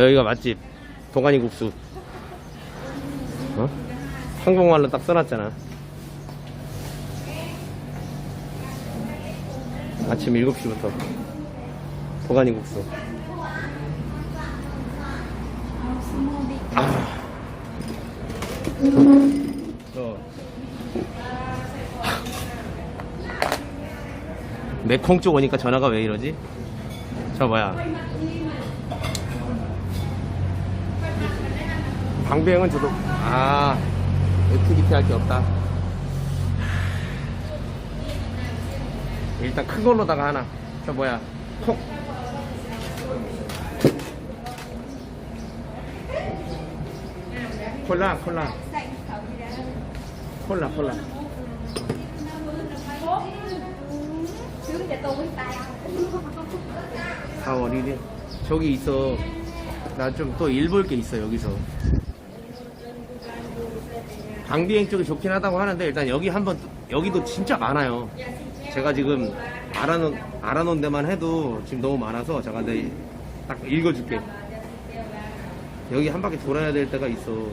아 여기가 맛집. 도가니 국수. 어? 한국말로 딱 써놨잖아. 아침 7시부터. 도가니 국수. 아. 저. 메콩 쪽 오니까 전화가 왜 이러지? 저 뭐야 방배영은 저도 아 액티비티 할게 없다. 일단 큰 걸로다가 하나. 저 뭐야? 콕 콜라 콜라. 콜라 콜라. tay 다 어리네 저기 있어. 나 좀 또 일 볼 게 있어 여기서 방비행 쪽이 좋긴 하다고 하는데 일단 여기 한번 여기도 진짜 많아요. 제가 지금 알아놓은 알아놓은 데만 해도 지금 너무 많아서 제가 내딱 읽어줄게. 여기 한 바퀴 돌아야 될 때가 있어.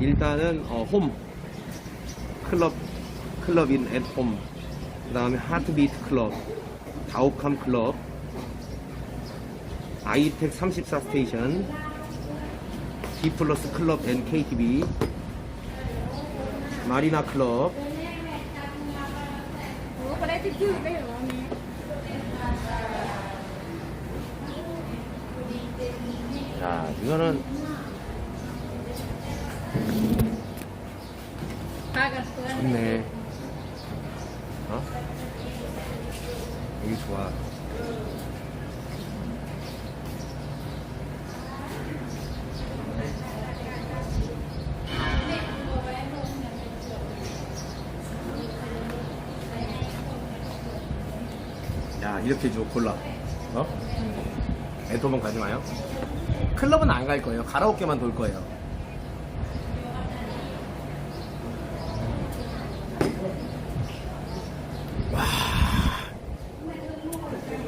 일단은 어, 홈. 클럽 클럽인 앳홈 그 다음에 하트비트 클럽 다오캄 클럽. 아이텍 34 스테이션 D 플러스 클럽 앤 KTV 마리나 클럽 자 이거는 좋네 어? 여기 좋아 야 이렇게 줘 골라 어? 애도번 가지 마요 클럽은 안 갈 거예요 가라오케만 돌 거예요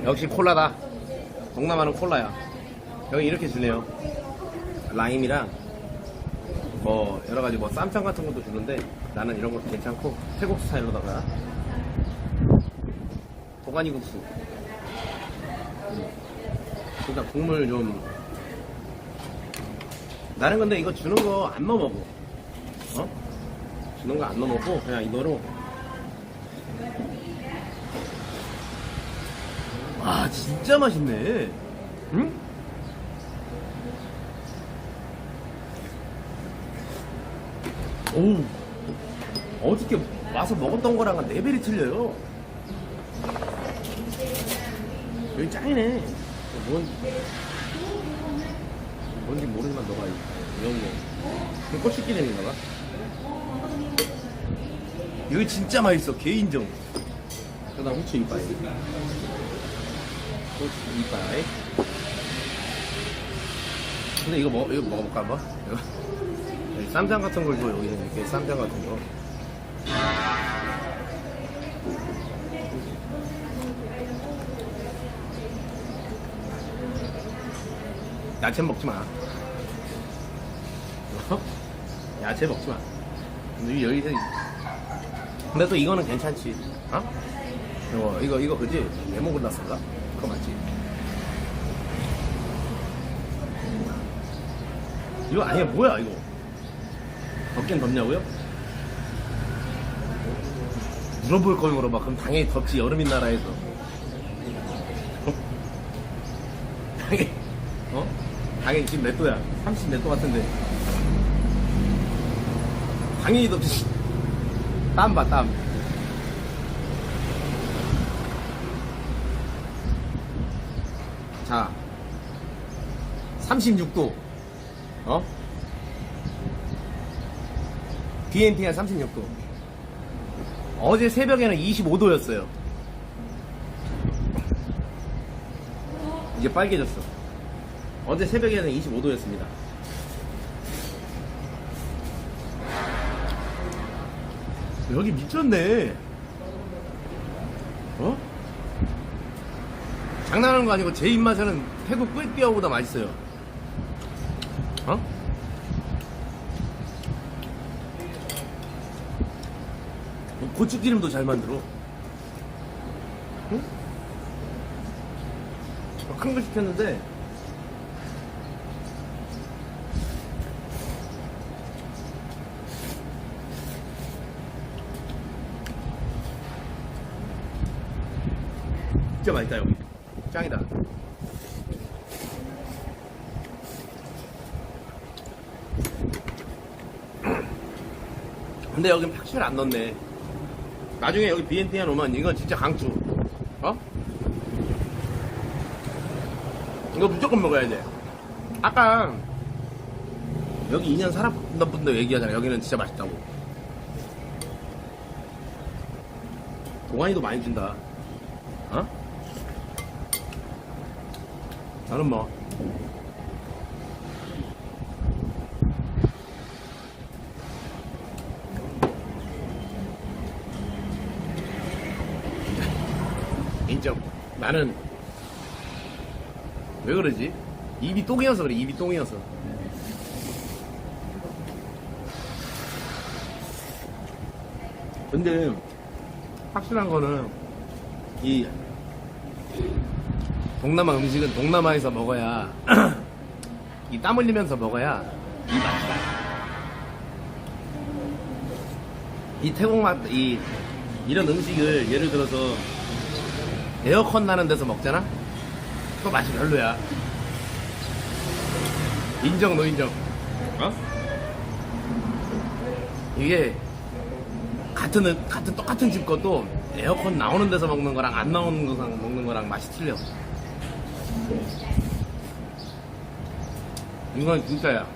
역시 콜라다. 동남아는 콜라야. 여기 이렇게 주네요. 라임이랑 뭐 여러 가지 뭐 쌈장 같은 것도 주는데 나는 이런 것도 괜찮고 태국 스타일로다가 도가니 국수. 음. 일단 국물 좀 나는 근데 이거 주는 거 안 넣어 먹어. 어? 주는 거 안 넣어 먹고 그냥 이거로 와 진짜 맛있네 응? 오 어저께 와서 먹었던 거랑은 레벨이 틀려요 여기 짱이네 뭔 뭔지 모르지만 너가 이런 거 이거 꼬치기름인가? 봐 여기 진짜 맛있어 개인정. 그 다음 후추 이빨 후추 이빨 근데 이거 먹 이거 먹어볼까 한번? 여기 쌈장 같은 걸 줘 여기는 이렇게 쌈장 같은 거 야채 먹지 마. 어? 야채 먹지 마. 근데 여기서 근데 또 이거는 괜찮지. 어? 이거 이거 이거 그지? 레몬글라스인가? 그거 맞지? 이거 아니야 뭐야 이거? 덥긴 덥냐고요? 물어볼 걸 물어봐. 그럼 당연히 덥지 여름인 나라에서. 당연히 어? 당연히 지금 몇 도야? 30몇도 같은데. 당연히 덥지. 땀 봐, 땀. 자, 36도. 어? BNT가 36도. 어제 새벽에는 25도였어요. 이제 빨개졌어. 어제 새벽에는 25도였습니다. 여기 미쳤네. 어? 장난하는 거 아니고 제 입맛에는 태국 꿀띠어보다 맛있어요. 어? 고추기름도 잘 만들어. 응? 큰 거 시켰는데 진짜 맛있다 여기. 짱이다. 근데 여긴 팍실 안 넣네. 나중에 여기 비엔티에 오면 이건 진짜 강추. 어? 이거 무조건 먹어야 돼. 아까 여기 2년 살았던 분들 얘기하잖아 여기는 진짜 맛있다고. 동안이도 많이 준다. 어? 나는 뭐 인정. 나는 왜 그러지? 입이 똥이어서 그래 입이 똥이어서. 근데 확실한 거는 이 동남아 음식은 동남아에서 먹어야 이 땀 흘리면서 먹어야 이 맛이 나. 이 태국 맛, 이 이런 음식을 예를 들어서 에어컨 나는 데서 먹잖아? 그 맛이 별로야. 인정, 노인정. 어? 이게 같은 음- 같은 똑같은 집 것도 에어컨 나오는 데서 먹는 거랑 안 나오는 데서 먹는 거랑 맛이 틀려. 이건 진짜야.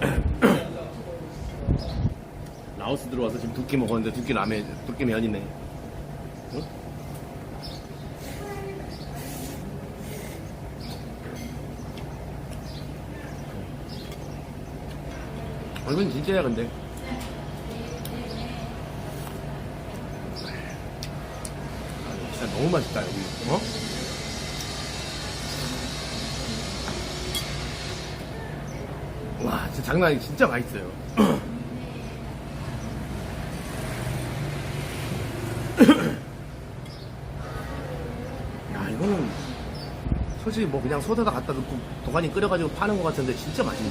라오스 들어와서 지금 두끼 먹었는데 두끼 라면, 두끼 면이네. 응? 어, 이건 진짜야, 근데. 아, 진짜 너무 맛있다, 여기. 어? 진짜 장난 아니 진짜 맛있어요. 야, 이거는 솔직히 뭐 그냥 소다다 갖다 넣고 도가니 끓여가지고 파는 것 같은데 진짜 맛있네.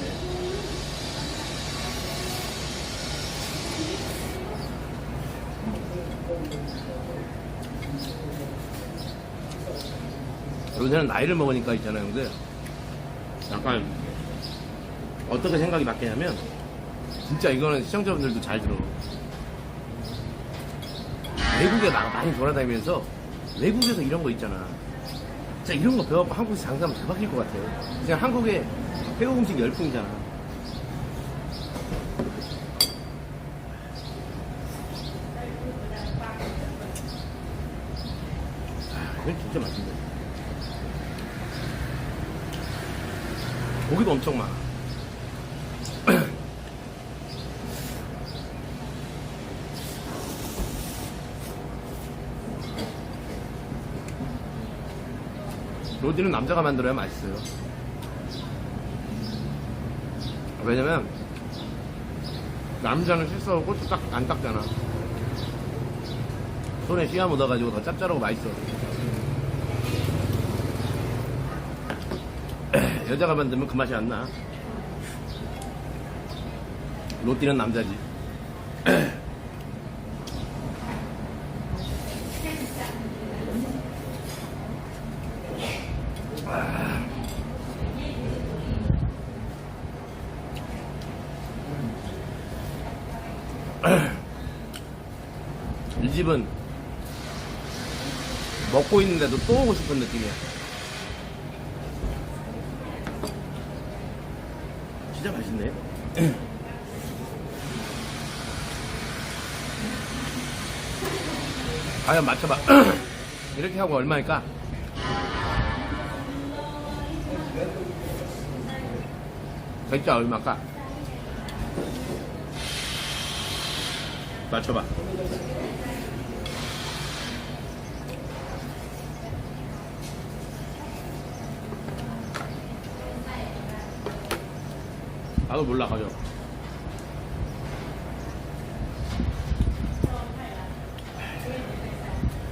요새는 나이를 먹으니까 있잖아요, 근데 약간 어떻게 생각이 바뀌냐면 진짜 이거는 시청자분들도 잘 들어. 외국에 나 많이 돌아다니면서 외국에서 이런 거 있잖아. 진짜 이런 거 배워갖고 한국에서 장사하면 대박일 것 같아요. 그냥 한국에 태국 음식 열풍이잖아. 아, 이건 진짜 맛있네 고기도 엄청 많아 로디는 남자가 만들어야 맛있어요. 왜냐면 남자는 실수하고 고추 딱 안 닦잖아. 손에 씨앗 묻어가지고 더 짭짤하고 맛있어. 여자가 만들면 그 맛이 안 나. 로띠는 남자지. 이 집은 먹고 있는데도 또 오고 싶은 느낌이야. 진짜 맛있네. 과연 맞춰봐. 이렇게 하고 얼마일까? 대짜 얼마일까? 맞춰봐. 나도 몰라 가져.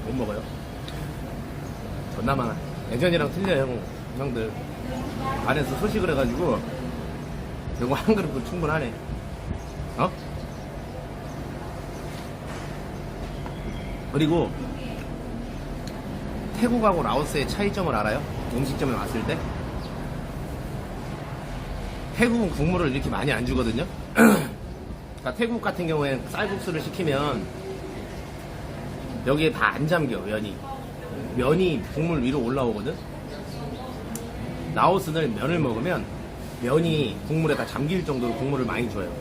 못 먹어요. 많아. 예전이랑 틀려 형 형들. 안에서 소식을 해가지고 이거 한 그릇도 충분하네. 어? 그리고 태국하고 라오스의 차이점을 알아요? 음식점에 왔을 때? 태국은 국물을 이렇게 많이 안 주거든요? 그러니까 태국 같은 경우에는 쌀국수를 시키면 여기에 다 안 잠겨, 면이. 면이 국물 위로 올라오거든? 라오스는 면을 먹으면 면이 국물에 다 잠길 정도로 국물을 많이 줘요.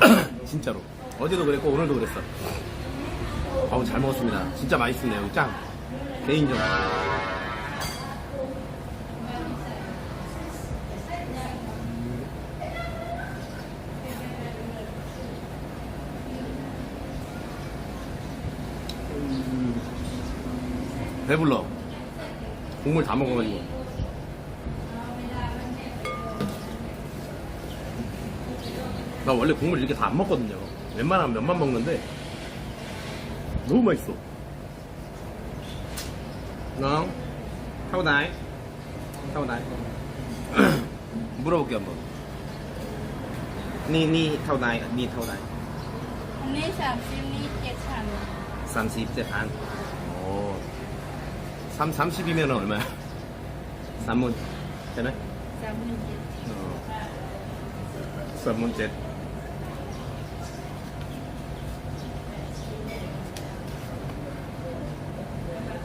진짜로. 어제도 그랬고 오늘도 그랬어. 어우 잘 먹었습니다. 진짜. 여기 짱. 개인적. 배불러. 국물 다 먹어가지고. 나 원래 국물 이렇게 다 안 먹거든요. 웬만하면 면만 먹는데 너무 맛있어. 너 타고 나이 타고 나이 물어볼게 한번. 니니 타고 나이 니 타고 나이 อันนี้สามสิบนี่เจ็ดพัน 30, 반. 오. 3, 30이면 얼마야? 3문 되나? 3문제 3문 7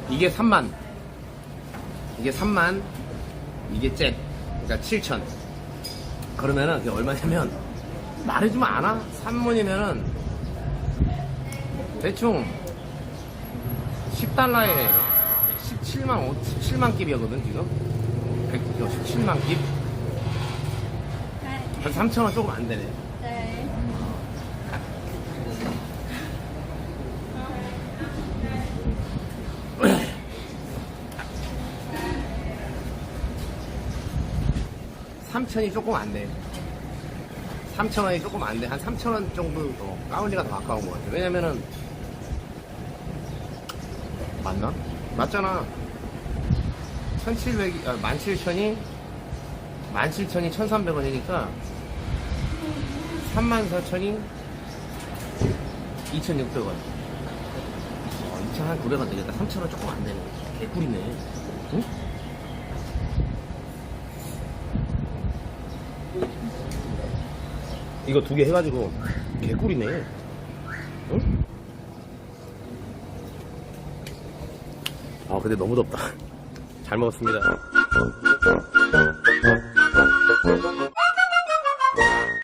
이게 3만. 이게 3만. 이게 잭. 그러니까 7천. 그러면은 그게 얼마냐면 말해주면 안아 3문이면은 대충 10달러에 7만 5, 7만 깁이거든 지금 197만 어, 깁 네. 한 3천 원 조금 안 되네 3,000이 조금 안 돼. 3,000원이 조금 안 돼. 한 3,000원 정도 더. 가운데가 더 가까운 것 같아. 왜냐면은, 맞나? 맞잖아. 1700이, 아, 17,000이 17,000이 1,300원이니까 34,000이 2,600원. 어, 2,900원 되겠다. 3,000원 조금 안 되네. 개꿀이네. 응? 이거 두 개 해가지고 개꿀이네. 아 근데 너무 덥다. 잘 먹었습니다.